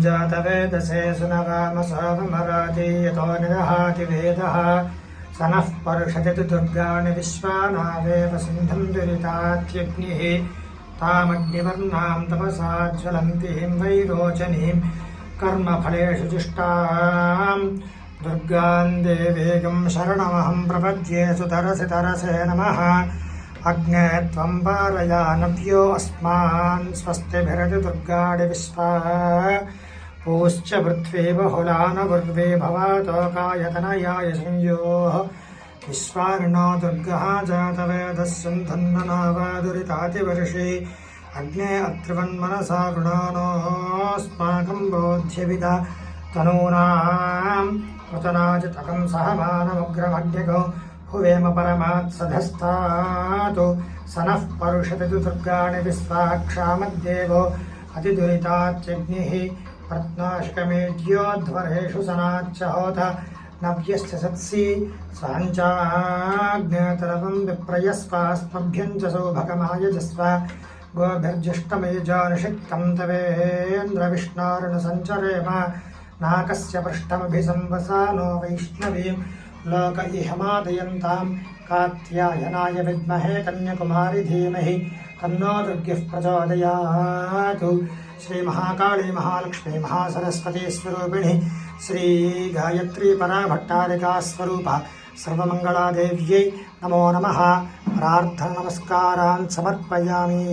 जातवेदसे सुनगामसोमराति यतो निदहाति वेदः। स नः पर्षति तु दुर्गाणि विश्वानावेव सिन्धुं दुरितात्यग्निः। तामग्निवर्णां तपसा ज्वलन्तीं वैरोचनीं कर्मफलेषु जुष्टाम् दुर्गान् देवेगं शरणमहं प्रपद्ये सुतरसि तरसे नमः। अग्ने त्वं पारयानभ्यो अस्मान्। स्वस्तिभिरति दुर्गाणि विश्वा पूश्च पृथ्वी बहुलानवुर्वे भवातोकायतनयाय संयोः विश्वार्णो दुर्गः जातवेदः सन्धन्ननावादुरितातिवर्षे अग्ने अत्रिवन्मनसा गृणानोऽस्माकं बोध्यविदा तनूनां वचनाजितकं सहमानमुग्रमग्निगो हुवेम परमात्सधस्तातु स नः परुषति तु दुर्गाणि विश्वाक्षामद्देवो अतिदुरिताच्यग्निः रत्नाशिकमेढ्योध्वरेषु सनाच्च होत नव्यश्च सत्सि स्वाञ्चाग्नेतरवं विप्रयस्वास्मभ्यं च सौभगमायजस्व गोभिर्जिष्टमेजानुषिक्तं तवेन्द्रविष्णारुणसञ्चरेम नाकस्य पृष्ठमभिसंवसा नो वैष्णवीं लोक इहमादयन्तां कात्यायनाय विद्महे कन्याकुमारि धीमहि तन्नो दुर्गिः प्रचोदयातु श्रीमहाकाली महालक्ष्मी महासरस्वती स्वरूपिणि श्रीगायत्री पराभट्टारिका स्वरूप सर्वमङ्गलादेव्यै नमो नमः प्रार्थनमस्कारान् समर्पयामि